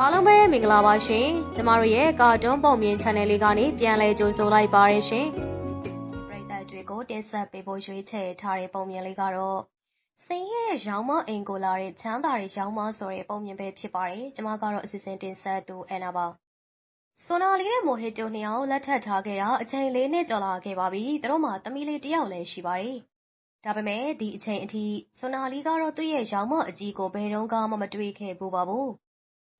အားလုံးပဲမင်္ဂလာပါရှင်ကျမတို့ရဲ့ကာတွန်းပုံမြင် channel လေးကနေပြန်လည်ကြိုဆိုလိုက်ပါရရှင်ပရိသတ်တွေကိုတင်ဆက်ပေးဖို့ရွေးချယ်ထားတဲ့ပုံမြင်လေးကတော့စင်ရဲ့ရောင်းမအိမ်ကိုလာတဲ့ချမ်းသာတဲ့ရောင်းမဆိုတဲ့ပုံမြင်ပဲဖြစ်ပါတယ်ကျမကတော့အစီအစဉ်တင်ဆက်သူအန်နာပါဆွန်နာလေးနဲ့မိုဟစ်တိုနှစ်ယောက်လက်ထပ်ထားခဲ့တာအချိန်လေးနှစ်ကျော်လာခဲ့ပါပြီသူတို့မှသမီးလေးတစ်ယောက်လည်းရှိပါတယ်ဒါပေမဲ့ဒီအချိန်အထိဆွန်နာလီကတော့သူ့ရဲ့ရောင်းမအကြီးကိုဘယ်တော့မှမတွေ့ခဲ့ဘူးပါဘူး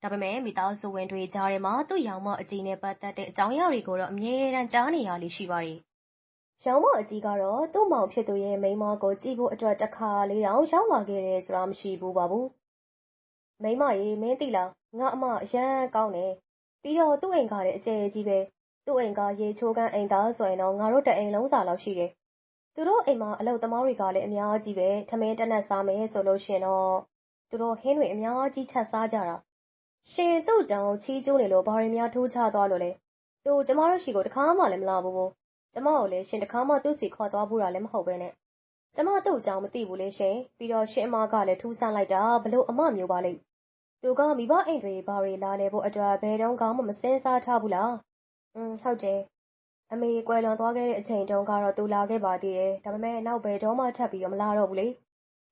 ဒါပေမဲ့ မိသားစုဝင်တွေကြားထဲမှာ သူ့ရောင်မအကြီးနဲ့ ပတ်သက်တဲ့ အကြောင်းအရာတွေကိုတော့ အမြဲတမ်း ကြားနေရလိမ့်ရှိပါတယ်။ရောင်မအကြီးကတော့ သူ့မောင်ဖြစ်သူရဲ့ မိန်းမကို ကြည့်ဖို့အတွက်တစ်ခါလေးတောင် ရောက်လာခဲ့တယ်ဆိုတာ မရှိဘူးပါဘူး။မိန်းမရေ မင်းသိလား ငါအမ အရန်ကောင်းတယ်။ပြီးတော့ သူ့အိမ်ကလည်း အကျယ်ကြီးပဲ။သူ့အိမ်က ရေချိုးကန်းအိမ်သားဆိုရင်တော့ ငါတို့ တအိမ်လုံးစာလောက်ရှိတယ်။သူတို့အိမ်မှာ အလုပ်သမားတွေကလည်း အများကြီးပဲ ထမင်းတနက်စားမယ်ဆိုလို့ရှင်တော့ သူတို့ဟင်းတွေ အများကြီးချက်စားကြတာ ရှင်သူ့ကြောင့်ချီးကျူးနေလို့ဘာတွေများထိုးချသွားလို့လဲသူကျမတို့ရှိကိုတခါမှလည်းမလာဘူးကျမကိုလည်းရှင်တခါမှသူ့စီခေါ်သွားဘူးတာလည်းမဟုတ်ပဲနဲ့ကျမသူ့အကြောင်းမသိဘူးလေရှင်ပြီးတော့ရှင်အမကလည်းထူးဆန်းလိုက်တာဘလို့အမမျိုးပါလိမ့်သူကမိဘအိမ်တွေဘာတွေလာလဲဖို့အတွက်ဘယ်တော့မှမစင်စားထားဘူးလားอืมဟုတ်တယ်အမေကွယ်လွန်သွားခဲ့တဲ့အချိန်တုန်းကတော့သူလာခဲ့ပါသေးတယ်ဒါပေမဲ့နောက်ဘယ်တော့မှထပ်ပြီးတော့မလာတော့ဘူးလေ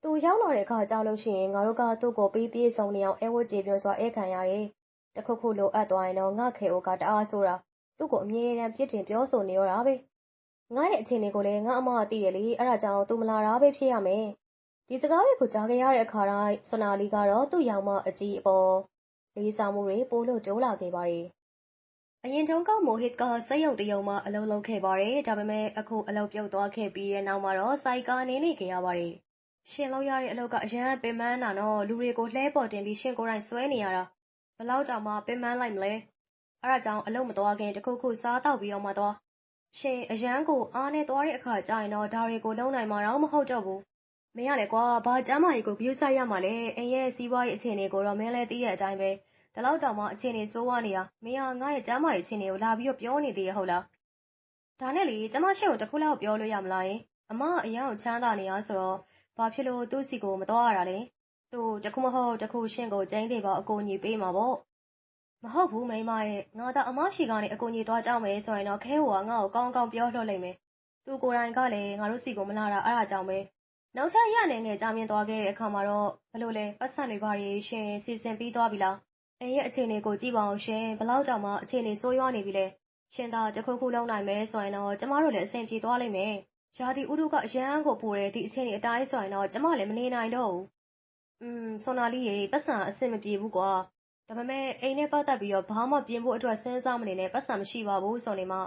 သူရောက်လာတဲ့အခါကျလို့ရှိရင် ငါတို့က သူ့ကို ပြီးပြေးဆုံးနေအောင်အဲဝတ်ကြေပြွန်စွာဧခံရတယ်။တခုခု လိုအပ်သွားရင်တော့ ငါခေအိုက တအားဆိုတာ သူ့ကို အမြဲတမ်း ပြစ်တင်ပြောဆိုနေရတာပဲ။ငါရဲ့အခြေအနေကိုလည်း ငါအမက သိတယ်လေ အဲ့ဒါကြောင့် သူမလာတာပဲ ဖြစ်ရမယ်။ဒီစကားတွေကို ကြားခဲ့ရတဲ့အခါတိုင်း ဆွနာလီကတော့ သူ့ရောင်မအကြီးအပေါ် လေးစားမှုတွေ ပိုလို့ တိုးလာခဲ့ပါတယ်။အရင်တုန်းက မိုဟစ်က စက်ရုံတရုံမှအလုပ်လုပ်ခဲ့ပါတယ်။ဒါပေမဲ့ အခု အလုပ်ပြုတ်သွားခဲ့ပြီးတဲ့နောက်မှာတော့စိုက်ကားနေနေခဲ့ရပါတယ်။ ရှင်လုပ်ရတဲ့အလုပ်က အရန်ပင်ပန်းတာနော် လူတွေကို လှဲပေါ်တင်ပြီး ရှင်ကိုယ်တိုင်ဆွဲနေရတာဘလောက်တောင်မှ ပင်ပန်းလိုက်မလဲ အဲ့ဒါကြောင့် အလုပ်မသွားခင်တခုခု စားတော့ပြီးတော့မှသွား ရှင် အရန်ကို အားနဲ့သွားတဲ့အခါကျရင်တော့ ဒါတွေကို လုံးနိုင်မှာတော့မဟုတ်တော့ဘူး မင်းရလေကွာ ဘာကျမ်းမာရေးကို ဂရုစိုက်ရမှာလဲ အိမ်ရဲ့ စီးပွားရေး အခြေအနေကိုတော့ မင်းလည်း သိတဲ့အတိုင်းပဲ ဒီလောက်တောင်မှ အခြေအနေဆိုးဝါးနေတာ မင်းက ငါ့ရဲ့ ကျမ်းမာရေး အခြေအနေကို လာပြီးတော့ ပြောနေသေးရဟုတ်လား ဒါနဲ့လေ ကျမရှင့်ကိုတခုလောက် ပြောလို့ရမလားယင် အမ အရန်ကို ချမ်းသာနေရဆိုတော့ ဘာဖြစ်လို့သူ့စီကိုမသွားရတာလဲသူတခုမဟုတ်တခုရှင့်ကိုကျင်းသေးပါအကူအညီပေးမှာပေါ့မဟုတ်ဘူးမိမရဲ့ငါသာအမရှိကနေအကူအညီသွားကြောင်းမယ်ဆိုရင်တော့ခဲဟိုကငါ့ကိုကောင်းကောင်းပြောလွှတ်လိုက်မယ်သူကိုယ်တိုင်ကလည်းငါတို့စီကိုမလာတာအဲ့ဒါကြောင့်ပဲနောက်ထပ်ရနေငယ်ကြာမြင့်သွားခဲ့တဲ့အခါမှာတော့ဘလို့လဲပတ်စံတွေဘာတွေရှင်စီစဉ်ပြီးသွားပြီလားအိမ်ရဲ့အခြေအနေကိုကြည့်ပါအောင်ရှင်ဘလောက်တောင်မှအခြေအနေဆိုးရွားနေပြီလဲရှင်သာတခုခုလုံးနိုင်မယ်ဆိုရင်တော့ကျမတို့လည်းအဆင်ပြေသွားလိမ့်မယ် ရာသီဥတုက အရန်ကိုပိုတယ် ဒီအချိန်ကြီးအတိုင်းဆိုရင်တော့ ကျမလည်း မနေနိုင်တော့ဘူး။อืมဆွန်နာလေးရေပတ်စံအဆင်မပြေဘူးကွာ။ဒါပေမဲ့ အိမ်နဲ့ပတ်သက်ပြီးတော့ ဘာမှပြင်ဖို့အတွက် စဉ်းစားမနေနဲ့ပတ်စံမရှိပါဘူးဆိုနေမှ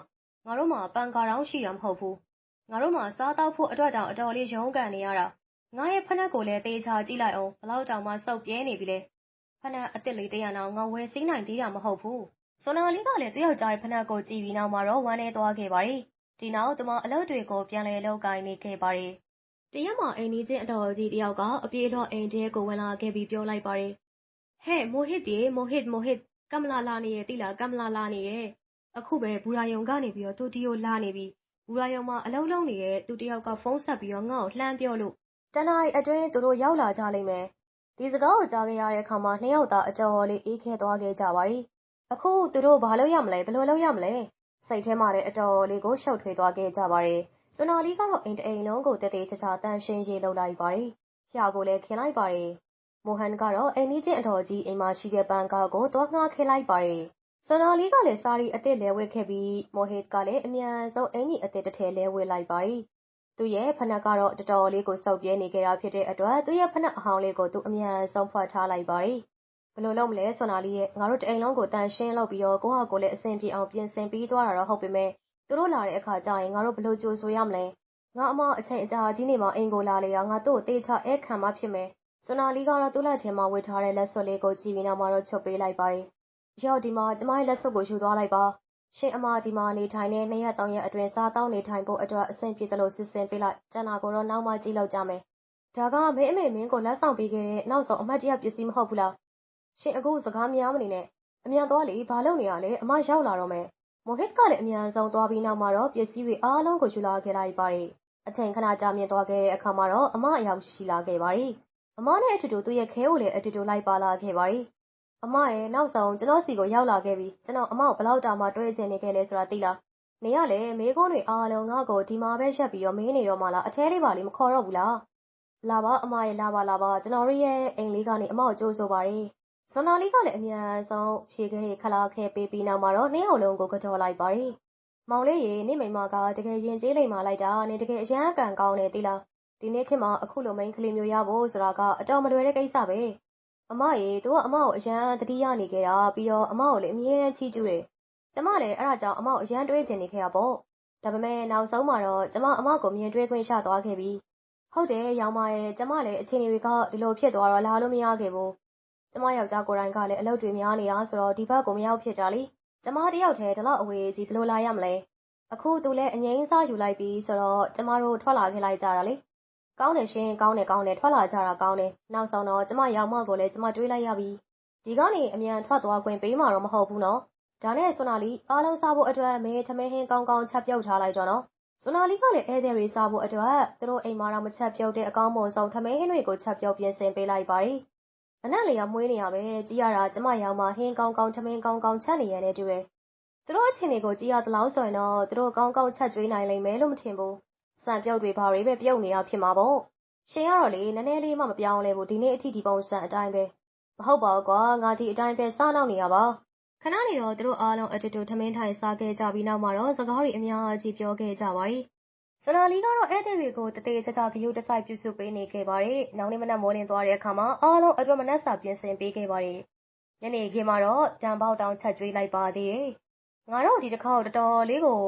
ငါတို့မှာပန်ကာတောင်ရှိတာ မဟုတ်ဘူး။ငါတို့မှာ စားတောက်ဖို့အတွက်တောင် အတော်လေး ရုန်းကန်နေရတာ။ငါရဲ့ဖနက်ကိုလည်းတေချာကြည့်လိုက်အောင်ဘလောက်တောင်မှ စုပ်ပြဲနေပြီလဲ။ဖနက်အစ်စ်လေးတရနောင် ငါဝယ်စည်းနိုင်သေးတာ မဟုတ်ဘူး။ဆွန်နာလေးကလည်းတယောက်ကြားရဲ့ဖနက်ကို ကြည့်ပြီးနောက်မှာတော့ ဝမ်းနေသွားခဲ့ပါတယ်။ ဒီနောက် သူမ အလုပ်တွေကို ပြန်လည်လုပ်ကိုင်နေခဲ့ပါတယ်။တရက်မှာ အိမ်နီးချင်းအတော်ကြီးတယောက်က အပြေတော့အိမ်ထဲကို ဝင်လာခဲ့ပြီး ပြောလိုက်ပါတယ်။ဟဲ့ မိုဟစ်ဒီမိုဟစ် မိုဟစ် ကမလာလာနေရဲ့တိလာကမလာလာနေရဲ့အခုပဲ ဘူရာယုံကနေပြီးတော့သူတီယိုလာနေပြီးဘူရာယုံမှာ အလုံးလုံးနေတဲ့ သူတယောက်က ဖုန်းဆက်ပြီးတော့ ငါ့ကို လှမ်းပြောလို့တနအိအတွင်း သူတို့ ရောက်လာကြလိမ့်မယ်။ဒီစကားကို ကြားခဲ့ရတဲ့အခါမှာ နှစ်ယောက်သားအကျော်လေး အေးခဲသွားခဲ့ကြပါပြီ။အခု သူတို့ ဘာလုပ်ရမလဲ ဘယ်လိုလုပ်ရမလဲ စိတ်ထဲမှာလည်း အတော်လေးကို ရှုပ်ထွေးသွားခဲ့ကြပါတယ်။စွန်တော်လေးကတော့ အိမ်တအိမ်လုံးကိုတသေးချာချာတန်ရှင်းရေးလုပ်လိုက်ပါတယ်။ဖျာကိုလည်း ခင်းလိုက်ပါတယ်။မိုဟန်ကတော့ အိမ်နီးချင်းအတော်ကြီးအိမ်မှာရှိတဲ့ ပန်ကာကို သွားငှားခင်းလိုက်ပါတယ်။စွန်တော်လေးကလည်းစာရီအစ်စ်လဲဝဲခဲ့ပြီးမိုဟစ်ကလည်း အမြန်ဆုံး အင်ကြီးအစ်စ်တစ်ထည် လဲဝဲလိုက်ပါတယ်။သူ့ရဲ့ဖနက်ကတော့ တော်တော်လေးကို စုပ်ပြဲနေကြတာဖြစ်တဲ့အတွက် သူ့ရဲ့ဖနက်အဟောင်းလေးကို သူ အမြန်ဆုံး ဖွက်ထားလိုက်ပါတယ်။ ဘယ်လိုလုပ်မလဲဆွန်နာလေးရဲ့ ငါတို့တအိမ်လုံးကိုတန်ရှင်းလုပ်ပြီးတော့ ကိုဟာကိုလည်း အဆင်ပြေအောင် ပြင်ဆင်ပြီးသွားတာတော့ ဟုတ်ပေမဲ့သူတို့လာတဲ့အခါကျရင် ငါတို့ဘယ်လိုကြိုဆိုရမလဲ ငါအမ အချိန်အကြာကြီးနေမှ အိမ်ကိုလာလေရငါတို့တေချာအဲခံမှဖြစ်မယ်ဆွန်နာလေးကတော့ သူ့လက်ထဲမှာ ဝတ်ထားတဲ့ လက်စွပ်လေးကို ကြည့်ပြီးနောက်မှာတော့ ချုပ်ပေးလိုက်ပါတယ်ရောက် ဒီမှာ ကျမရဲ့လက်စွပ်ကို ယူသွားလိုက်ပါ ရှင်အမ ဒီမှာနေထိုင်နေနှစ်ရက်သုံးရက်အတွင်း စားတောင်းနေထိုင်ဖို့အတွက် အဆင်ပြေတယ်လို့စစ်စင်ပေးလိုက် ကျန်တာကိုတော့ နောက်မှ ကြည့်လောက်ကြမယ် ဒါက မင်းအမေ မင်းကို လက်ဆောင်ပေးခဲ့တဲ့ နောက်ဆုံး အမတ်တရပစ္စည်း မဟုတ်ဘူးလား ရှင်အခုစကားများမနေနဲ့ အမြန်သွားလေ ဘာလုပ်နေရလဲ အမရောက်လာတော့မယ် မိုဟစ်ကလည်း အမြန်ဆုံးသွားပြီးနောက်မှာတော့ ပစ္စည်းတွေအားလုံးကို ယူလာခဲ့လိုက်ပါတယ် အချိန်ခဏကြာမြင့်သွားခဲ့တဲ့အခါမှာတော့ အမအယောက်ရှိလာခဲ့ပါတယ် အမနဲ့အတူတူ သူ့ရဲ့ခဲကိုလည်း အတူတူလိုက်ပါလာခဲ့ပါတယ် အမရဲ့နောက်ဆုံး ကျွန်တော်စီကို ရောက်လာခဲ့ပြီ ကျွန်တော် အမကိုဘလောက်တာမှ တွေးချင်နေခဲ့လဲဆိုတာ သိလားနေရလေမေကုန်းတွေအားလုံး ငါ့ကို ဒီမှာပဲရက်ပြီးတော့မင်းနေတော့မှလား အထဲလေးပါလေး မခေါ်တော့ဘူးလား လာပါ အမရဲ့လာပါ လာပါ ကျွန်တော်ရဲ့ အိမ်လေးကနေ အမကို ကြိုးဆိုပါရယ် ဇွန်နာလေးကလည်း အမြန်ဆုံးဖြေခဲခလာခဲပေးပြီးနောက်မှာတော့ နှစ်ယောက်လုံးကိုကြော်လိုက်ပါရယ် မောင်လေးရေနေမိမက တကယ်ရင်ကျေးလိမ်မာလိုက်တာနေတကယ်အရန်အကန်ကောင်းတယ် သိလား ဒီနေ့ခေတ်မှာ အခုလို မိန်းကလေးမျိုးရဖို့ဆိုတာက အတော်မလွယ်တဲ့ကိစ္စပဲ အမရေ သူက အမကို အရန်တတိယနေခဲ့တာပြီးတော့ အမကိုလည်း အမြဲတမ်းချီးကျူးတယ် ကျမလည်း အဲ့ဒါကြောင့် အမကို အရန်တွေးချင်နေခဲ့တာပေါ့ ဒါပေမဲ့ နောက်ဆုံးမှာတော့ ကျမ အမကို မြင်တွေ့ခွင့်ရသွားခဲ့ပြီ ဟုတ်တယ်ရောင်မရဲ့ကျမလည်း အခြေအနေတွေက ဒီလိုဖြစ်သွားတော့ လာလို့မရခဲ့ဘူး ကျမယောက်ျားကိုယ်တိုင်ကလည်း အလုပ်တွေများနေတာဆိုတော့ ဒီဘက်ကို မရောက်ဖြစ်တာလေ ကျမတယောက်တည်း ဒီလောက်အဝေးကြီး ဘယ်လိုလာရမလဲ အခု သူလည်း အငိမ့်စားယူလိုက်ပြီဆိုတော့ ကျမတို့ ထွက်လာခဲ့လိုက်ကြတာလေ ကောင်းတယ်ရှင် ကောင်းတယ် ကောင်းတယ် ထွက်လာကြတာ ကောင်းတယ် နောက်ဆုံးတော့ ကျမရောင်မကိုလည်း ကျမတွေးလိုက်ရပြီ ဒီကနေ အမြန်ထွက်သွားခွင့် ပေးမှာတော့ မဟုတ်ဘူးနော် ဒါနဲ့ ဆွနာလီ အားလုံးစားဖို့အတွက် မဲထမင်းဟင်းကောင်းကောင်း ချက်ပြုတ်ထားလိုက်တော့နော် ဆွနာလီကလည်း ဧည့်သည်တွေစားဖို့အတွက် သူတို့အိမ်မှာတော့မချက်ပြုတ်တဲ့ အကောင်းမွန်ဆုံး ထမင်းဟင်းတွေကို ချက်ပြုတ်ပြင်ဆင်ပေးလိုက်ပါတယ် အနက်လေးကမွေးနေရပဲကြည်ရတာကျမရောင်မဟင်းကောင်းကောင်းထမင်းကောင်းကောင်းချက်နေရတဲ့တူတယ်သူတို့အချင်းတွေကိုကြည်ရသလောက်ဆိုရင်တော့သူတို့ကောင်းကောင်းချက်ကျွေးနိုင်လိမ့်မယ်လို့မထင်ဘူးစံပြုတ်တွေဘာတွေပဲပြုတ်နေတာဖြစ်မှာပေါ့ရှင်ကတော့လေနည်းနည်းလေးမှမပြောင်းလဲဘူးဒီနေ့အထိဒီပုံစံအတိုင်းပဲမဟုတ်ပါဘူးကွာငါဒီအတိုင်းပဲစားနောက်နေရပါခဏနေတော့သူတို့အားလုံးအတူတူထမင်းထိုင်စားခဲ့ကြပြီးနောက်မှာတော့စကားတွေအများကြီးပြောခဲ့ကြပါရီစ နာလီကတော့ ဧည့်သည်တွေကိုတသေးချာချာ ဂရုတစိုက် ပြုစုပေးနေခဲ့ပါတယ်။နောက်နေ့မနက်မိုးလင်းသွားတဲ့အခါမှာ အားလုံးအတွက် မနက်စာ ပြင်ဆင်ပေးခဲ့ပါတယ်။ညနေခင်းမှာတော့တံပေါက်တောင် ချက်ကျွေးလိုက်ပါသေးတယ်။ငါတော့ ဒီတစ်ခါတော့တော်တော်လေးကို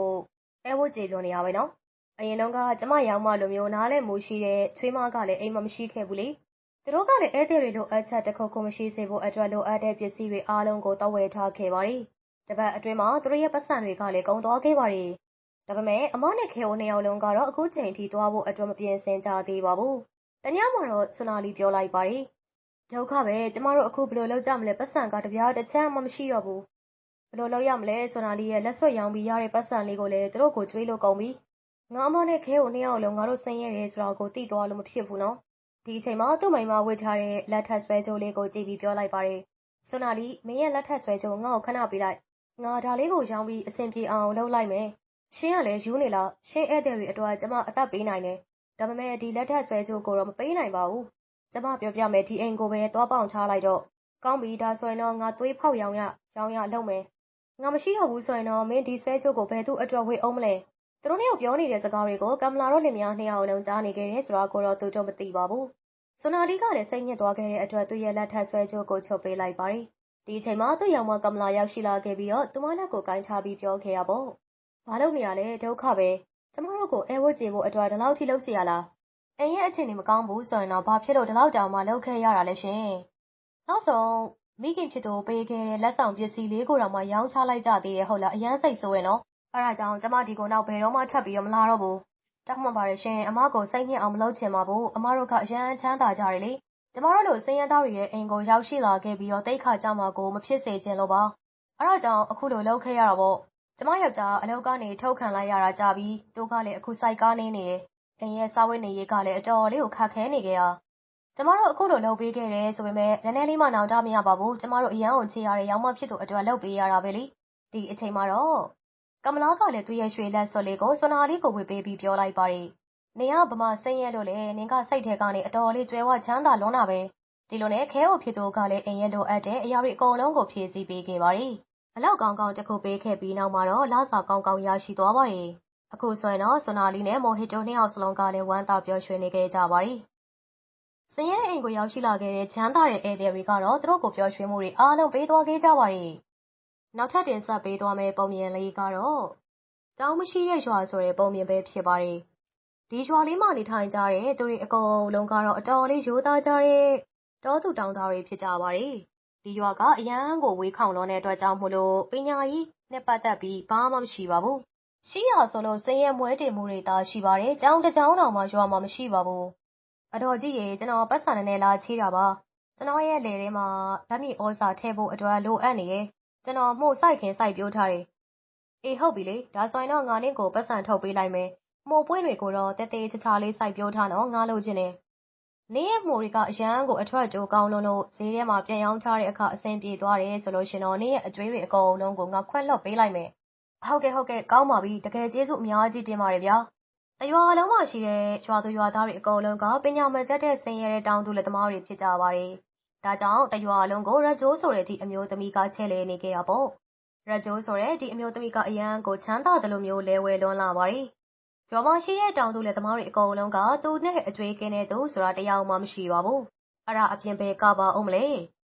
အဲဝတ်ကြေလွန်နေရပဲနော်။အရင်တော့ကကျမရောင်မလိုမျိုး နားလဲမူရှိတဲ့ ချွေးမကလည်း အိမ်မှာ မရှိခဲ့ဘူးလေ။သူတို့ကလည်း ဧည့်သည်တွေ လိုအပ်ချက် တစ်ခုခု မရှိစေဖို့အတွက် လိုအပ်တဲ့ ပစ္စည်းတွေအားလုံးကိုတော့ဝယ်ထားခဲ့ပါတယ်။တပတ်အတွင်းမှာ သူတို့ရဲ့ပတ်စံတွေကလည်း ကုန်သွားခဲ့ပါတယ်။ ဒါပေမဲ့ အမနဲ့ခေအိုနှစ်ယောက်လုံးကတော့အခုချိန်ထိ သွားဖို့အတွက် မပြင်ဆင်ကြသေးပါဘူး။တညမှာတော့ ဆွနာလီ ပြောလိုက်ပါတယ်။ဒုက္ခပဲ ကျမတို့ အခု ဘယ်လိုလုပ်ကြမလဲပတ်စံကတပြားတစ်ချမ်းမှ မရှိတော့ဘူး။ဘယ်လိုလုပ်ရမလဲ ဆွနာလီရဲ့ လက်ဆွတ်ရောင်ပြီးရတဲ့ပတ်စံလေးကိုလည်း သူတို့ကို ကျွေးလို့ကုန်ပြီ။ငါအမနဲ့ ခဲကိုနှစ်ယောက်လုံး ငါတို့ ဆင်းရဲတယ်ဆိုတာကို သိသွားလို့ မဖြစ်ဘူးနော်။ဒီအချိန်မှာ သူ့မိမဝတ်ထားတဲ့ လက်ထပ်ဆွဲကြိုးလေးကိုကြည့်ပြီး ပြောလိုက်ပါတယ်။ဆွနာလီ မင်းရဲ့ လက်ထပ်ဆွဲကြိုး ငါ့ကို ခဏပေးလိုက်။ငါ ဒါလေးကိုရောင်းပြီး အဆင်ပြေအောင် လုပ်လိုက်မယ်။ ရှင်ကလည်းယူနေလား။ရှင်ဧည့်သည်တွေအတွက် ကျမ အသက်ပေးနိုင်တယ်။ဒါပေမဲ့ဒီလက်ထပ်ဆွဲကြိုးကိုတော့ မပေးနိုင်ပါဘူး။ကျမပြောပြမယ် ဒီအိမ်ကိုပဲ သွားပေါင်ထားလိုက်တော့။ကောင်းပြီ ဒါဆိုရင်တော့ ငါ သွေးဖောက်ရောင်ရရောင်းရ လုပ်မယ်။ငါ မရှိတော့ဘူးဆိုရင်တော့ မင်း ဒီဆွဲကြိုးကို ဘယ်သူ့အတွက် ဝေအောင်မလဲ။သူတို့နှစ်ယောက် ပြောနေတဲ့ စကားတွေကိုကမလာတို့ လင်မယားနှစ်ယောက်လုံး ကြားနေခဲ့တယ်ဆိုတာကိုတော့ သူတို့ မသိပါဘူး။ဆွနာလီကလည်း စိတ်ညစ်သွားခဲ့တဲ့အတွက် သူ့ရဲ့ လက်ထပ်ဆွဲကြိုးကို ချုပ်ပေးလိုက်ပါတယ်။ဒီအချိန်မှာ သူ့ယောင်မ ကမလာ ရောက်ရှိလာခဲ့ပြီးတော့ သူမလက်ကိုကင်ထားပြီး ပြောခဲ့ရပေါ့။ ဘာလုပ်နေရလဲဒုက္ခပဲ။ကျမတို့ကိုအဲဝတ်ကြေဖို့အတွက်ဒီလောက်ထိလုပ်เสียရလား။အိမ်ရဲ့အခြေအနေမကောင်းဘူးဆိုရင်တော့ဘာဖြစ်လို့ဒီလောက်တောင်မှလုပ်ခဲ့ရတာလဲရှင်။နောက်ဆုံးမိခင်ဖြစ်သူပေးခဲ့တဲ့လက်ဆောင်ပစ္စည်းလေးကိုတော့မှရောင်းချလိုက်ကြသေးတယ်ဟုတ်လားအရန်စိတ်ဆိုးရနော်။အဲဒါကြောင့်ကျမဒီကိုနောက်ဘယ်တော့မှထပ်ပြီးတော့မလာတော့ဘူး။တောင်းပန်ပါတယ်ရှင်အမကိုစိတ်ညစ်အောင်မလုပ်ချင်ပါဘူး။အမတို့ကအရန်ချမ်းသာကြတယ်လေ။ကျမတို့လိုစင်ရသားတွေရဲ့အိမ်ကိုရောက်ရှိလာခဲ့ပြီးတော့တိတ်ခါကြမှာကိုမဖြစ်စေချင်လို့ပါ။အဲဒါကြောင့်အခုလိုလုပ်ခဲ့ရတာပေါ့။ ကျမယောက်ျား အလုပ်ကနေ ထုတ်ခံလိုက်ရတာကြာပြီ။သူကလည်း အခုစိုက်ကားနင်းနေတယ်။အိမ်ရဲ့စားဝတ်နေရေးကလည်း အတော်လေးကို ခက်ခဲနေခဲ့တာ။ကျမတို့ အခုလို လုပ်ပေးခဲ့တယ်ဆိုပေမဲ့နည်းနည်းလေးမှ နောင်တမရပါဘူး။ကျမတို့ အရန်ကိုချေရတဲ့ရောင်းမဖြစ်သူအတွက် လုပ်ပေးရတာပဲလေ။ဒီအချိန်မှာတော့ ကမလာကလည်း သူ့ရဲ့ရွှေလက်စွပ်လေးကိုစွနာလေးကိုဝေပေးပြီး ပြောလိုက်ပါတယ်။နင်ကဗမာစိမ့်ရဲလို့လေနင်က စိတ်ထဲကနေ အတော်လေးကျွဲဝချမ်းသာလွန်းတာပဲ။ဒီလိုနဲ့ ခဲကိုဖြစ်သူကလည်း အိမ်ရဲ့လိုအပ်တဲ့အရာတွေ အကုန်လုံးကို ဖြည့်ဆည်းပေးခဲ့ပါတယ်။ အလောက်ကောင်းကောင်း တစ်ခုပေးခဲ့ပြီးနောက်မှာတော့ လစာကောင်းကောင်း ရရှိသွားပါတယ်။အခုဆိုရင်တော့စွနာလေးနဲ့ မိုဟစ်တို နှစ်ယောက်စလုံးကလည်း ဝမ်းသာပျော်ရွှင်နေခဲ့ကြပါတယ်။စင်ရဲအိမ်ကို ရောက်ရှိလာခဲ့တဲ့ ချမ်းသာတဲ့ ဧည့်သည်တွေကတော့ သူတို့ကို ပျော်ရွှင်မှုတွေ အားလုံး ပေးသွားခဲ့ကြပါတယ်။နောက်ထပ် တင်ဆက်ပေးသွားမယ့် ပုံမြင်လေးကတော့ ကျောင်းမရှိတဲ့ရွာ ဆိုတဲ့ ပုံမြင်ပဲ ဖြစ်ပါတယ်။ဒီရွာလေးမှာ နေထိုင်ကြတဲ့ သူတွေအကုန်လုံးကတော့ အတော်လေး ရိုးသားကြတဲ့ တောသူတောင်သားတွေ ဖြစ်ကြပါတယ်။ ဒီရွာကအရန်ကိုဝေးခေါင်လွန်းတဲ့အတွက်ကြောင့်မို့လို့ပညာရေးနဲ့ပတ်သက်ပြီးဘာမှမရှိပါဘူး။ရှိရဆိုလို့စင်ရဲမွဲတင်မှုတွေသာရှိပါတယ်။ကျောင်းတစ်ကျောင်းတောင်မှရွာမှာမရှိပါဘူး။အတော်ကြီးရေကျွန်တော်ပတ်စံနည်းနည်းလာချေးတာပါ။ကျွန်တော်ရဲ့လယ်ထဲမှာဓာတ်မြေဩဇာထည့်ဖို့အတွက်လိုအပ်နေရဲ့။ကျွန်တော်မှုစိုက်ခင်စိုက်ပျိုးထားတယ်။အေးဟုတ်ပြီလေ။ဒါဆိုရင်တော့ငါနင့်ကိုပတ်စံထုတ်ပေးလိုက်မယ်။မှုပွင့်တွေကိုတော့တဲတဲချာချာလေးစိုက်ပျိုးထားနော်ငါလိုချင်တယ် နေရဲ့မှိုတွေက အရန်ကို အထွက်ကြိုးကောင်းလွန်းလို့ ဈေးထဲမှာ ပြန်ရောင်းချတဲ့အခါ အဆင်ပြေသွားတယ်ဆိုလို့ရှင်တော့ နေရဲ့အကျွေးတွေ အကုန်လုံးကို ငါခွင့်လွှတ်ပေးလိုက်မယ် ဟုတ်ကဲ့ဟုတ်ကဲ့ ကောင်းပါပြီ တကယ်ကျေးဇူးအများကြီးတင်ပါတယ်ဗျာတရွာလုံးမှာရှိတဲ့ ရွာသူရွာသားတွေ အကုန်လုံးက ပညာမကျက်တဲ့ ဆင်းရဲတဲ့ တောင်သူလက်သမားတွေ ဖြစ်ကြပါတယ် ဒါကြောင့်တရွာလုံးကိုရကြိုးဆိုတဲ့ ဒီအမျိုးသမီးက ချဲ့လေနေခဲ့တာပေါ့ရကြိုးဆိုတဲ့ ဒီအမျိုးသမီးက အရန်ကို ချမ်းသာတယ်လို့မျိုးလဲဝဲလွန်းလာပါတယ် ရွာမှာရှိတဲ့ တောင်သူလက်သမားတွေ အကုန်လုံးက သူနဲ့အကျွေးကင်းတဲ့သူဆိုတာတယောက်မှ မရှိပါဘူး အဲ့ဒါအပြင်ပဲကပါအောင်မလဲ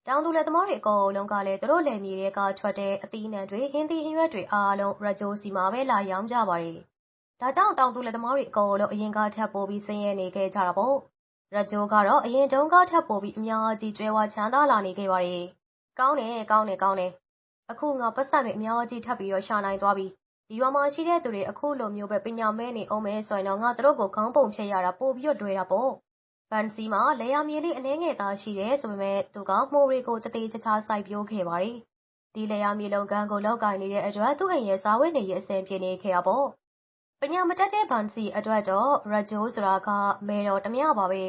တောင်သူလက်သမားတွေ အကုန်လုံးကလည်း သူတို့လယ်မြေတွေကထွက်တဲ့ အသီးနှံတွေ ဟင်းသီးဟင်းရွက်တွေအားလုံးရကြိုးစီမှာပဲ လာရောင်းကြပါတယ် ဒါကြောင့် တောင်သူလက်သမားတွေ အကုန်လုံး အရင်ကထပ်ပိုးပြီး ဆင်းရဲနေခဲ့ကြတာပေါ့ရကြိုးကတော့ အရင်တုန်းကထပ်ပိုးပြီး အများကြီးကျွဲဝါချမ်းသာလာနေခဲ့ပါတယ် ကောင်းတယ် ကောင်းတယ် ကောင်းတယ် အခုငါပတ်စံတွေ အများကြီး ထပ်ပြီးတော့ ရှာနိုင်သွားပြီဒီ ရွာမှာရှိတဲ့သူတွေ အခုလိုမျိုးပဲ ပညာမဲနေအောင်မဲဆိုရင်တော့ ငါတို့ကို ခေါင်းပုံဖြတ်ရတာ ပို့ပြီးတော့တွေ့တာပေါ့ဗန်စီမှာလေယာမြေလေး အနှဲငယ်သားရှိတယ်ဆိုပေမဲ့ သူက မှုတွေကိုတသေးချာချာ စိုက်ပျိုးခဲ့ပါတယ် ဒီလေယာမြေလုံကန်းကိုလောက်ကင်နေတဲ့အတွက် သူ့အိမ်ရဲ့ဇာဝတ်နေရဲ့အဆင်ပြေနေခဲ့တာပေါ့ ပညာမတက်တဲ့ဗန်စီအတွက်တော့ရဂျိုးဆိုတာကမဲတော်တမရပါပဲ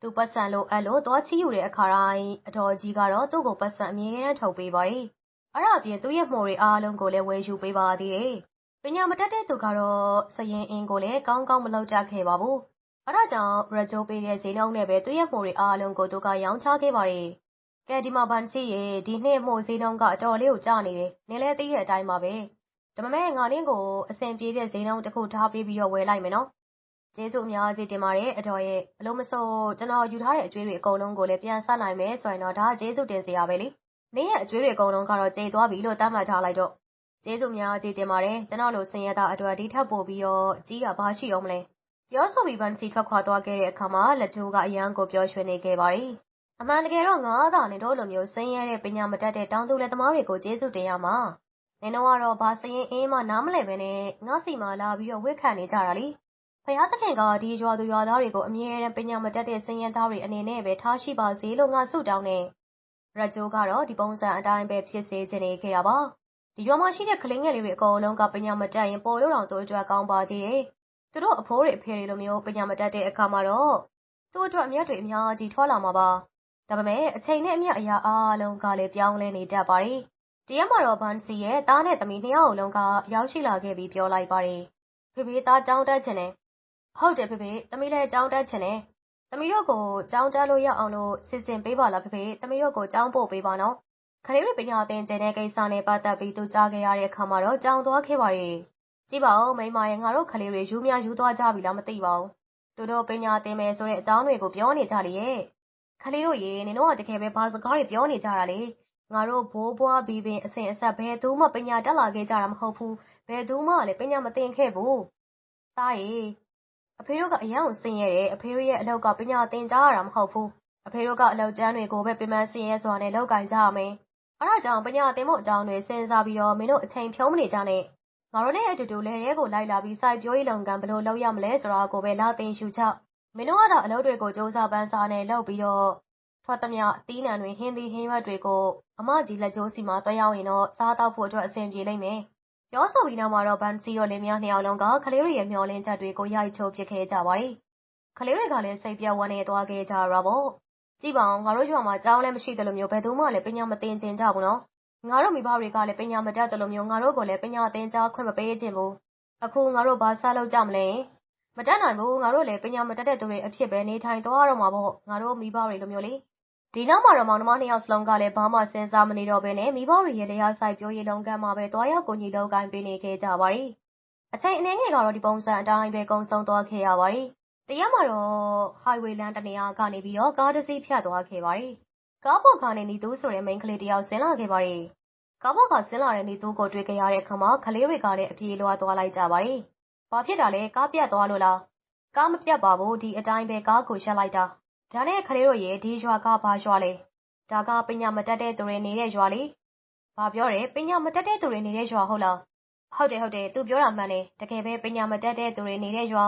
သူပတ်စံလို့အဲ့လိုသွားချီးယူတဲ့အခါတိုင်းအတော်ကြီးကတော့ သူ့ကိုပတ်စံအမြဲတမ်း ထုတ်ပေးပါတယ် အဲ့ဒါအပြင် သူ့ရဲ့မှုတွေအားလုံးကိုလည်း ဝယ်ယူပေးပါသေးတယ် ပညာမတတ်တဲ့သူကတော့စရင်အင်းကိုလည်း ကောင်းကောင်း မလုပ်တတ်ခဲ့ပါဘူး။အဲဒါကြောင့် ရကြိုးပေးတဲ့ ဈေးနှုန်းနဲ့ပဲ သူ့ရဲ့မှုတွေအားလုံးကို သူက ရောင်းချခဲ့ပါတယ်။ကဲ ဒီမှာဗန်စီရေ ဒီနှစ် မှုဈေးနှုန်းက အတော်လေးကို ကျနေတယ်။နင်းလည်း သိတဲ့အတိုင်းပါပဲ။ဒါပေမဲ့ ငါနင်းကို အဆင်ပြေတဲ့ ဈေးနှုန်းတစ်ခု ထားပေးပြီးတော့ ဝယ်လိုက်မယ်နော်။ကျေးဇူးအများကြီးတင်ပါတယ်အတော်ရဲ့အလုံးမစိုးကျွန်တော်ယူထားတဲ့ အကျွေးတွေ အကုန်လုံးကိုလည်း ပြန်ဆက်နိုင်မယ်ဆိုရင်တော့ ဒါကျေးဇူးတင်စရာပဲလေ။နင်းရဲ့ အကျွေးတွေ အကုန်လုံးကတော့ ကျေသွားပြီလို့တတ်မှတ်ထားလိုက်တော့ ကျေးဇူးများကြီးတင်ပါတယ် ကျွန်တော်လိုဆင်းရဲသားအတွက် ဒီထက်ပိုပြီးတော့ကြီးတာဘာရှိအောင်မလဲ ပြောဆိုပြီးဗန်စီထွက်ခွာသွားခဲ့တဲ့အခါမှာ လက်ချိုးက အရန်ကိုပြောရွှင်နေခဲ့ပါတယ် အမှန်တကယ်တော့ ငါးသာနေတို့လိုမျိုး ဆင်းရဲတဲ့ ပညာမတတ်တဲ့ တောင်သူလက်သမားတွေကို ကျေးဇူးတင်ရမှာ နင်တို့ကတော့ ဘာစရင်အင်းမှ နားမလဲပဲနဲ့ ငါစီမာလာပြီးတော့ဝစ်ခံနေကြတာလေဖယားသခင်က ဒီရွာသူရွာသားတွေကို အမြဲတမ်း ပညာမတတ်တဲ့ ဆင်းရဲသားတွေအနေနဲ့ပဲ ထားရှိပါစေလို့ ငါဆုတောင်းနေရကြိုးကတော့ ဒီပုံစံအတိုင်းပဲ ဖြစ်စေချင်နေခဲ့တာပါ ဒီရွာမှာရှိတဲ့ ကလေးငယ်လေးတွေ အကုန်လုံးက ပညာမတတ်ရင် ပေါ်လို့တောင် သူအတွက် ကောင်းပါသေးတယ်။သူတို့ အဖိုးတွေ အဖေတွေလိုမျိုး ပညာမတတ်တဲ့အခါမှာတော့ သူ့အတွက် အမျက်တွေ အများကြီး ထွက်လာမှာပါ။ဒါပေမဲ့ အချိန်နဲ့အမျက်အရာအားလုံးကလည်း ပြောင်းလဲနေတတ်ပါတယ်။ဒီရက်မှာတော့ဘန်စီရဲ့ သားနဲ့သမီး နှစ်ယောက်လုံးက ရောက်ရှိလာခဲ့ပြီး ပြောလိုက်ပါတယ်။ဖေဖေ သားကြောင်းတက်ချင်တယ်။ဟုတ်တယ် ဖေဖေ သမီးလည်းကြောင်းတက်ချင်တယ်။သမီးတို့ကိုကြောင်းတက်လို့ရအောင်လို့ စီစဉ်ပေးပါလား ဖေဖေ သမီးတို့ကိုကြောင်းပို့ပေးပါနော် ကလေးတွေပညာသင်ကျင်တဲ့ကိစ္စနဲ့ ပတ်သက်ပြီး သူကြားခဲ့ရတဲ့အခါမှာတော့ ကြောင်သွားခဲ့ပါတယ်။ကြည့်ပါဦး မိမရဲ့ငါတို့ကလေးတွေယူများယူသွားကြပြီလား မသိပါဘူး။သူတို့ပညာသင်မယ်ဆိုတဲ့ အကြောင်းတွေကို ပြောနေကြလေရဲ့။ကလေးတို့ရေ နင်တို့က တကယ်ပဲ ဘာစကားတွေ ပြောနေကြတာလေ။ငါတို့ ဘိုးဘွားဘီပင် အစဉ်အဆက် ဘယ်သူမှ ပညာတက်လာခဲ့ကြတာ မဟုတ်ဘူး။ဘယ်သူမှလည်း ပညာမသင်ခဲ့ဘူး။သားရေ အဖေတို့က အရန်ကို ဆင်းရဲတယ် အဖေတို့ရဲ့အလောက်က ပညာသင်ကြားရတာ မဟုတ်ဘူး။အဖေတို့က အလောက်ကျန်းတွေကိုပဲ ပင်ပန်းဆင်းရဲစွာနဲ့လောက်ကင်ကြရမယ်။ အဲဒါကြောင့် ပညာသင်ဖို့အကြောင်းတွေ စဉ်းစားပြီးတော့ မင်းတို့ အချိန်ဖြုံးမနေကြနဲ့ ငါတို့နဲ့အတူတူ လယ်ထဲကိုလိုက်လာပြီး စိုက်ပျိုးရေးလုပ်ငန်း ဘယ်လိုလုပ်ရမလဲဆိုတာကိုပဲ လာသင်ယူချမင်းတို့ကတော့ အလုပ်တွေကိုစူးစမ်းပန်းစားနဲ့ လုပ်ပြီးတော့ ထွက်သမျှအသီးနှံတွေ ဟင်းသီးဟင်းရွက်တွေကို အမကြီးလက်ကျိုးစီမှာတွဲရောက်ရင်တော့ စားတော့ဖို့အတွက် အဆင်ပြေလိမ့်မယ် ပြောဆိုပြီးနောက်မှာတော့ဗန်စီရောလင်းများနှစ်ယောက်လုံးက ကလေးတွေရဲ့ မျောလင်းချက်တွေကို ရိုက်ချိုးပစ်ခဲ့ကြပါတယ် ကလေးတွေကလည်း စိတ်ပြတ်ဝမ်းနေသွားခဲ့ကြတာပေါ့ ကြည့်ပါဦးငါတို့ရွာမှာကျောင်းလည်းမရှိတယ်လို့မျိုးဘယ်သူမှလည်းပညာမသင်ချင်ကြဘူးနော်ငါတို့မိဘတွေကလည်းပညာမတတ်တယ်လို့မျိုးငါတို့ကိုလည်းပညာသင်ကြားခွင့်မပေးချင်ဘူးအခုငါတို့ဘာဆက်လုပ်ကြမလဲမတတ်နိုင်ဘူးငါတို့လည်းပညာမတတ်တဲ့သူတွေအဖြစ်ပဲနေထိုင်သွားတော့မှာပေါ့ငါတို့မိဘတွေလိုမျိုးလေဒီနောက်မှာတော့မောင်နှမနှစ်ယောက်စလုံးကလည်းဘာမှစဉ်းစားမနေတော့ဘဲနဲ့မိဘတွေရဲ့တရားဆိုင်ပြောရေးလုံးကမ်းမှာပဲတွားရောက်ကိုကြီးလုံးကိုင်းပေးနေခဲ့ကြပါရီအချိန်အနည်းငယ်ကတော့ဒီပုံစံအတိုင်းပဲကုံဆုံးသွားခဲ့ရပါရီ တရားမှာတော့ highway လမ်း တနေရာကနေပြီးတော့ ကားတစ်စီး ဖြတ်သွားခဲ့ပါရီကားပေါ်ကနေ နီသူဆိုတဲ့ မိန်းကလေးတယောက် ဆင်းလာခဲ့ပါရီကားပေါ်က ဆင်းလာတဲ့ နီသူကို တွေ့ကြရတဲ့အခါမှာ ကလေးတွေကလည်း အပြေလွှာသွားလိုက်ကြပါရီဘာဖြစ်တာလဲ ကားပြတ်သွားလို့လား ကားမပြတ်ပါဘူး ဒီအတိုင်းပဲ ကားကိုရှက်လိုက်တာ ဒါနဲ့ ကလေးတို့ရဲ့ဒီရွာက ဘာရွာလဲ ဒါက ပညာမတတ်တဲ့သူတွေနေတဲ့ ရွာလေ ဘာပြောတယ် ပညာမတတ်တဲ့သူတွေနေတဲ့ ရွာဟုတ်လား ဟုတ်တယ် ဟုတ်တယ် သူပြောတာမှန်တယ် တကယ်ပဲ ပညာမတတ်တဲ့သူတွေနေတဲ့ ရွာ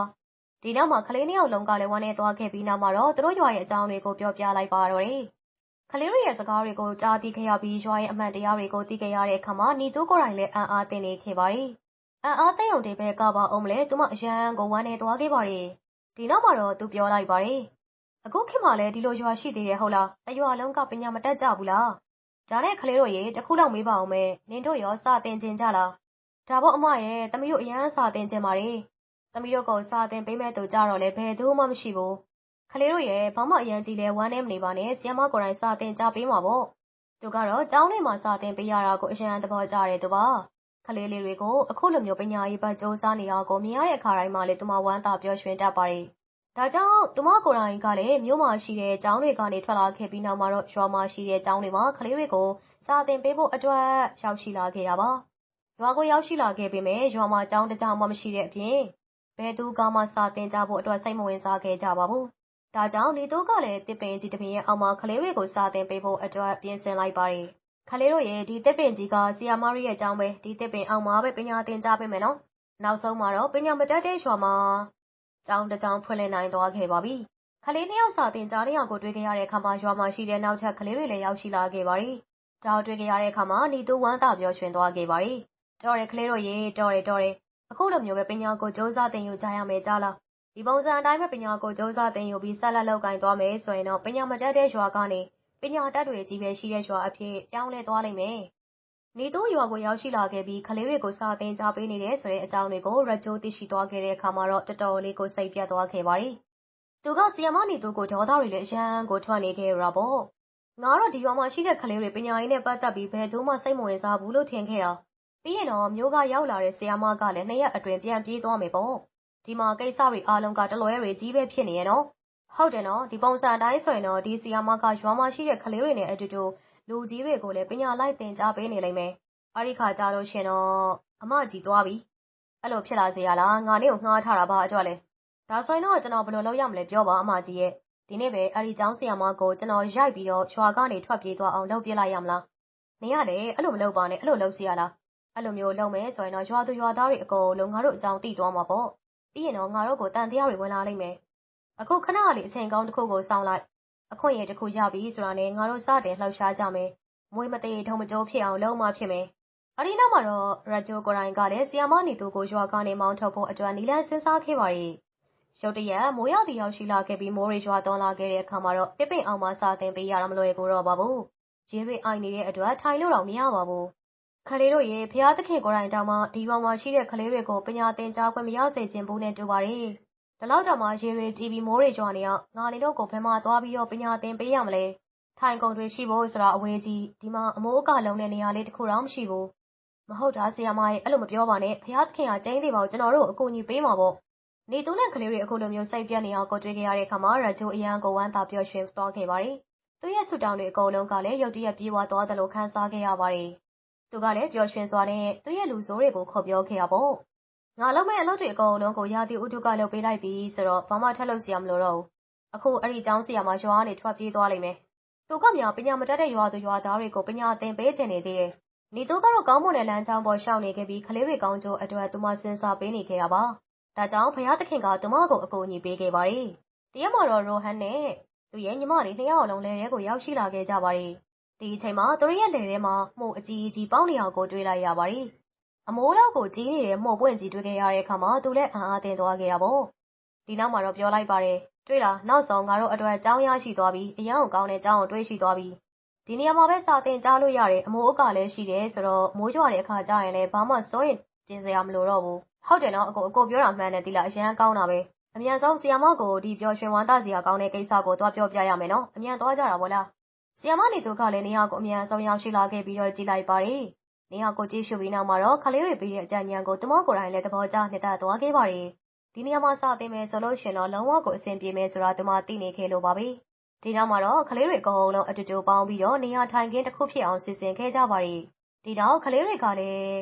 ဒီနောက်မှာ ကလေး နှစ်ယောက်လုံးကလည်း ဝမ်းနေသွားခဲ့ပြီးနောက်မှာတော့ သူတို့ရွာရဲ့ အကြောင်းတွေကို ပြောပြလိုက်ပါတော့တယ်။ကလေးတို့ရဲ့ စကားတွေကို ကြားသိခဲ့ရပြီး ရွာရဲ့ အမှန်တရားတွေကို သိခဲ့ရတဲ့အခါမှာ နီတူးကိုယ်တိုင်လည်း အံ့အားသင့်နေခဲ့ပါတယ်။အံ့အားသင့်ုံတွေပဲ ကပါအောင်မလဲ သူမ အရန်ကို ဝမ်းနေသွားခဲ့ပါတယ်။ဒီနောက်မှာတော့ သူပြောလိုက်ပါတယ်။အခုခေတ်မှာလည်း ဒီလိုရွာရှိသေးတယ် ဟုတ်လားတရွာလုံးက ပညာမတတ်ကြဘူးလား ဒါနဲ့ ကလေးတို့ရေတခုလောက်မေးပါအောင်မယ် နင်တို့ရော စာသင်ကျင်ကြလား ဒါပေါ့အမရဲ့တမီးတို့ အရန်စာသင်ကျင်ပါတယ် တမီးတို့ကစာသင်ပေးမဲ့သူကြတော့လေဘယ်သူမှမရှိဘူးကလေးတို့ရဲ့ဘာမှအရန်ကြီးလဲဝမ်းနေမနေပါနဲ့ဆီယမကိုယ်တိုင်စာသင်ကြပေးမှာပေါ့သူကတော့ကျောင်းထဲမှာစာသင်ပေးရတာကိုအရန်သဘောကျတယ်သူပါကလေးလေးတွေကိုအခုလိုမျိုးပညာရေးဘက်စ조사နေတာကိုမြင်ရတဲ့အခါတိုင်းမှာလေသူမဝမ်းသာပျော်ရွှင်တတ်ပါတယ်ဒါကြောင့်သူမကိုယ်တိုင်ကလည်းမြို့မှာရှိတဲ့ကျောင်းတွေကနေထွက်လာခဲ့ပြီးနောက်မှာတော့ရွာမှာရှိတဲ့ကျောင်းတွေမှာကလေးတွေကိုစာသင်ပေးဖို့အတွက်ရောက်ရှိလာခဲ့တာပါ။ရွာကိုရောက်ရှိလာခဲ့ပေမဲ့ရွာမှာကျောင်းတစ်ကျောင်းမှမရှိတဲ့အပြင် ဘယ်သူကမှ စာသင်ကြဖို့အတွက် စိတ်မဝင်စားခဲ့ကြပါဘူး။ဒါကြောင့် နေတို့ကလည်းတစ်ပင်ကြီးတစ်ပင်ရဲ့အောက်မှာ ကလေးတွေကို စာသင်ပေးဖို့အတွက် ပြင်ဆင်လိုက်ပါတယ်။ကလေးတို့ရဲ့ဒီတစ်ပင်ကြီးကဆီယာမရီရဲ့ကျောင်းပဲ ဒီတစ်ပင်အောက်မှာပဲ ပညာသင်ကြားပေးမယ်နော်။နောက်ဆုံးမှာတော့ ပညာမတတ်တဲ့ရွာမှာ ကျောင်းတစ်ကျောင်း ဖွင့်လှစ်နိုင်သွားခဲ့ပါပြီ။ကလေးနှစ်ယောက် စာသင်ကြားတဲ့အောင်ကို တွေ့ခဲ့ရတဲ့အခါမှာ ရွာမှာရှိတဲ့ နောက်ထပ်ကလေးတွေလည်း ရောက်ရှိလာခဲ့ပါတယ်။ဒါကိုတွေ့ခဲ့ရတဲ့အခါမှာနီတူဝမ်းသာပျော်ရွှင်သွားခဲ့ပါတယ်။တော်တယ် ကလေးတို့ရေ တော်တယ် တော်တယ် အခုလိုမျိုးပဲ ပညာကို ကြိုးစားသင်ယူကြရမယ် ကြားလား။ဒီပုံစံအတိုင်းပဲ ပညာကို ကြိုးစားသင်ယူပြီး ဆက်လက် လုပ်ကိုင်သွားမယ်ဆိုရင်တော့ ပညာမတတ်တဲ့ရွာကနေ ပညာတတ်တွေချည်းပဲ ရှိတဲ့ရွာအဖြစ် ပြောင်းလဲသွားလိမ့်မယ်။နေသူ့ရွာကို ရောက်ရှိလာခဲ့ပြီး ကလေးတွေကို စာသင်ကြားပေးနေတယ်ဆိုတဲ့ အကြောင်းတွေကို ရကျိုးသိရှိသွားခဲ့တဲ့အခါမှာတော့ တော်တော်လေးကို စိတ်ပျက်သွားခဲ့ပါတယ်။သူက ဆရာမနေသူကို ဒေါသတွေလည်း အရမ်းကို ထွက်နေခဲ့တာပေါ့။ငါတော့ ဒီရွာမှာရှိတဲ့ ကလေးတွေ ပညာရေးနဲ့ ပတ်သက်ပြီး ဘယ်သူမှ စိတ်မဝင်စားဘူးလို့ ထင်ခဲ့တာ ပြီးရင်တော့မျိုးကရောက်လာတဲ့ဆီယမကလည်း နှစ်ရက်အတွင်း ပြန်ပြေးသွားမယ်ပေါ့။ဒီမှာ ကိစ္စတွေအားလုံးက တလွဲတွေကြီးပဲ ဖြစ်နေရဲ့နော်။ဟုတ်တယ်နော် ဒီပုံစံအတိုင်းဆိုရင်တော့ ဒီဆီယမက ရွာမှာရှိတဲ့ ကလေးတွေနဲ့အတူတူ လူကြီးတွေကိုလည်း ပညာလိုက်သင်ကြားပေးနေလိမ့်မယ်။အဲဒီခါကျလို့ရှင်တော့ အမကြီးသွားပြီ။အဲ့လိုဖြစ်လာစေရလား ငါနေ့ကို ငှားထားတာပါအကြွလဲ။ဒါဆိုရင်တော့ ကျွန်တော် ဘယ်လိုလုပ်ရမလဲ ပြောပါအမကြီးရဲ့ ဒီနေ့ပဲ အဲ့ဒီကျောင်းဆရာမကို ကျွန်တော်ရိုက်ပြီးတော့ ရွာကနေ ထွက်ပြေးသွားအောင် လုပ်ပြလိုက်ရမလား။နေရတယ်အဲ့လိုမလုပ်ပါနဲ့ အဲ့လိုလုပ်စီရလား။ အဲ့လိုမျိုးလုပ်မယ်ဆိုရင်တော့ရွာသူရွာသားတွေအကုန်လုံးငါတို့အကြောင်းသိသွားမှာပေါ့။ပြီးရင်တော့ငါတို့ကိုတန်တရားတွေဝင်လာလိမ့်မယ်။အခုခဏလေးအချိန်ကောင်းတစ်ခုကိုစောင့်လိုက်။အခွင့်အရေးတစ်ခုရပြီဆိုတာနဲ့ငါတို့စတင်လှောက်ရှားကြမယ်။မွေးမသေးထုံမကြိုးဖြစ်အောင်လုပ်မှဖြစ်မယ်။အဲဒီနောက်မှာတော့ရဂျိုကိုရိုင်းကလည်းဆီယာမနီတူကိုရွာကနေမောင်းထုတ်ဖို့အတွက်နီလန်စဉ်းစားခဲ့ပါရီ။ရုတ်တရက်မိုးရသည်ရောက်ရှိလာခဲ့ပြီးမိုးရေရွာသွန်းလာခဲ့တဲ့အခါမှာတော့တစ်ပင်အောင်မှစာသင်ပေးရတာမလွယ်ဘူးတော့ပါဘူး။ရေတွေအိုင်နေတဲ့အတွက်ထိုင်လို့တော့မရပါဘူး။ ကလေးတို့ရေဖျားသခင်ကိုယ်တိုင်တောင်မှ ဒီရွာမှာရှိတဲ့ ကလေးတွေကို ပညာသင်ကြားခွင့် မရစေခြင်းဘူးနဲ့ တူပါတယ်။ဒီလောက်တောင်မှ ရေတွေကြီးပြီး မိုးတွေရွာနေအောင်ငါနေတို့ကို ဘယ်မှာသွားပြီးတော့ ပညာသင်ပေးရမလဲ။ထိုင်ကုန်တွေရှိဖို့ဆိုတာ အဝေးကြီး ဒီမှာ အမိုးအကာလုံးတဲ့ နေရာလေး တစ်ခုတော့မရှိဘူး။မဟုတ်တာ ဆရာမရဲ့အဲ့လိုမပြောပါနဲ့ဖျားသခင်က ကျင်းသေးပါကိုကျွန်တော်တို့အကူအညီပေးမှာပေါ့။နေသူနဲ့ ကလေးတွေ အခုလိုမျိုး စိတ်ပြတ်နေအောင်ကို တွေ့ခဲ့ရတဲ့အခါမှာရဂျိုအရန်ကို ဝမ်းသာပျော်ရွှင်သွားခဲ့ပါတယ်။သူရဲ့ဆူတောင်းတွေ အကုန်လုံးကလည်း ရုတ်တရက် ပြေးဝသွားတယ်လို့ခံစားခဲ့ရပါတယ်။ သူကလည်း ပျော်ရွှင်စွာနဲ့ သူ့ရဲ့လူဆိုးတွေကို ခေါ်ပြောခဲ့တာပေါ့။ငါလုပ်မဲ့အလုပ်တွေ အကုန်လုံးကို ရာသီဥတုက လုပ်ပေးလိုက်ပြီဆိုတော့ ဘာမှထပ်လုပ်စရာ မလိုတော့ဘူး။အခု အဲ့ဒီကျောင်းဆရာမ ရွာကနေ ထွက်ပြေးသွားလိမ့်မယ်။သူကမြောင်ပညာမတတ်တဲ့ ရွာသူရွာသားတွေကို ပညာသင်ပေးခြင်းနေသေးတယ်။နေသူကတော့ ကောင်းမွန်တဲ့လမ်းကြောင်းပေါ်ရှောက်နေခဲ့ပြီး ကလေးတွေကောင်းကျိုးအတွက် သူမ စဉ်းစားပေးနေခဲ့တာပါ။ဒါကြောင့်ဖယားသခင်က သူမကို အကူအညီပေးခဲ့ပါတယ်။တရက်မှာတော့ ရိုဟန်နဲ့ သူရဲ့ညီမလေး နှစ်ယောက်လုံးလဲထဲကို ရောက်ရှိလာခဲ့ကြပါတယ်။ ဒီအချိန်မှာ သူတို့ရဲ့လယ်ထဲမှာ မှုအကြီးကြီး ပေါင်းနေအောင်ကို တွေ့လိုက်ရပါတယ်။အမိုးလောက်ကို ကြီးနေတဲ့ မှုပွင့်ကြီး တွေ့ခဲ့ရတဲ့အခါမှာ သူလည်း အံ့အားသင့်သွားခဲ့တာပေါ့။ဒီနောက်မှာတော့ ပြောလိုက်ပါတယ်။တွေ့လား နောက်ဆုံး ငါတို့အတွက်ကြောင်းရရှိသွားပြီ အရန်ကိုကောင်းတဲ့ကြောင်းကို တွေးရှိသွားပြီ။ဒီနေရာမှာပဲ စာတင်ကြားလို့ရတယ် အမိုးအကာလည်း ရှိတယ်ဆိုတော့ မိုးရွာတဲ့အခါကျရင်လည်း ဘာမှ စိုးရင်ကျင်စရာ မလိုတော့ဘူး။ဟုတ်တယ်နော် အကို အကိုပြောတာ မှန်တယ်ဒီလား အရန်ကောင်းတာပဲ။အမြန်ဆုံးဆီယာမကို ဒီပျော်ရွှင်ဝမ်းသာစရာကောင်းတဲ့ ကိစ္စကို သွားပြောပြရမယ်နော်။အမြန်သွားကြတာဗောလား။ ဆီယာမနေသူကလည်း နေရာကို အမြန်ဆုံးရောက်ရှိလာခဲ့ပြီးတော့ ကြည်လိုက်ပါတယ်။နေရာကို ကြည့်ရှုပြီးနောက်မှာတော့ခလေးတွေပေးတဲ့ အကြံဉာဏ်ကို သူမကိုယ်တိုင်လည်း သဘောကျနှစ်သက်သွားခဲ့ပါတယ်။ဒီနေရာမှာစတင်မယ်ဆိုလို့ရှင်တော့ လုံးဝကို အဆင်ပြေမယ်ဆိုတာ သူမသိနေခဲ့လို့ပါပဲ။ဒီနောက်မှာတော့ ကလေးတွေအကုန်လုံး အတူတူပေါင်းပြီးတော့ နေရာထိုင်ခင်းတစ်ခုဖြစ်အောင် စီစဉ်ခဲ့ကြပါတယ်။ဒီတော့ကလေးတွေကလည်း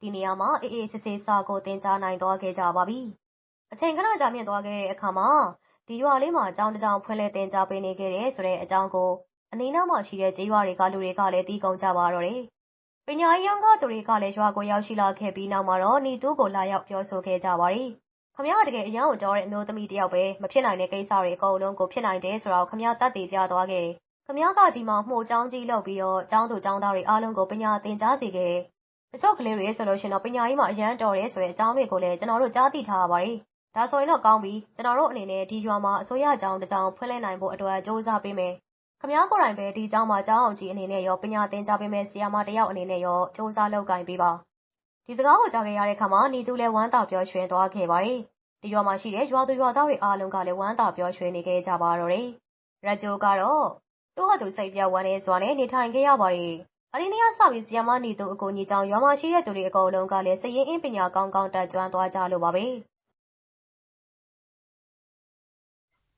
ဒီနေရာမှာ အေးအေးဆေးဆေး စာကိုသင်ကြားနိုင်သွားခဲ့ကြပါပြီ။အချိန်ခဏကြာမြင့်သွားခဲ့တဲ့အခါမှာ ဒီရွာလေးမှာအကြောင်းတကြောင်ဖွင့်လှစ် သင်ကြားပေးနေခဲ့တယ်ဆိုတဲ့အကြောင်းကို အနီးနားမှာရှိတဲ့ကျေးရွာတွေကလူတွေကလည်းသိကုန်ကြပါတော့တယ်။ပညာရေးရောင်းကားသူတွေကလည်းရွာကိုရောက်ရှိလာခဲ့ပြီးနောက်မှာတော့နီတူးကိုလာရောက်ပြောဆိုခဲ့ကြပါတယ်။ခမရတကယ်အရန်ကိုတော်တဲ့အမျိုးသမီးတယောက်ပဲမဖြစ်နိုင်တဲ့ကိစ္စတွေအကုန်လုံးကိုဖြစ်နိုင်တယ်ဆိုတာကိုခမရတတ်သိပြသွားခဲ့တယ်။ခမရကဒီမှာမှုချောင်းကြီးလုပ်ပြီးတော့ចောင်းသူចောင်းသားတွေအားလုံးကိုပညာသင်ကြားစေခဲ့တယ်။တချို့ကလေးတွေဆိုလို့ရှင်တော့ပညာရေးမှာအရန်တော်တယ်ဆိုတဲ့အကြောင်းတွေကိုလည်းကျွန်တော်တို့ကြားသိထားရပါတယ် ဒါဆိုရင်တော့ကောင်းပြီကျွန်တော်တို့အနေနဲ့ဒီရွာမှာအစိုးရကျောင်းတစ်ကျောင်းဖွင့်လှစ်နိုင်ဖို့အတွက်စ조사ပေးမယ် ခမားကိုယ်တိုင်ပဲ ဒီကျောင်းမှာ ကျောင်းအောင်ကြီးအနေနဲ့ရော ပညာသင်ကြားပေးမယ်ဆရာမတစ်ယောက်အနေနဲ့ရောစ조사လုပ်ကင်ပေးပါ ဒီစကားကို ကြားခဲ့ရတဲ့ခါမှာနေသူလည်း ဝမ်းသာပျော်ရွှင်သွားခဲ့ပါတယ် ဒီရွာမှာရှိတဲ့ ရွာသူရွာသားတွေအားလုံးကလည်း ဝမ်းသာပျော်ရွှင်နေခဲ့ကြပါတော့တယ်ရဂျိုကတော့ သူ့ဟာသူ စိတ်ပြောင်းဝမ်းနေစွာနဲ့ နေထိုင်ခဲ့ရပါတယ်အရင်းနေ့ကစပြီးဆီယမနေသူအကိုကြီးကြောင့် ရွာမှာရှိတဲ့သူတွေအကုန်လုံးကလည်းစည်ရင်အင်းပညာကောင်းကောင်းတက်ကြွသွားကြလို့ပါပဲ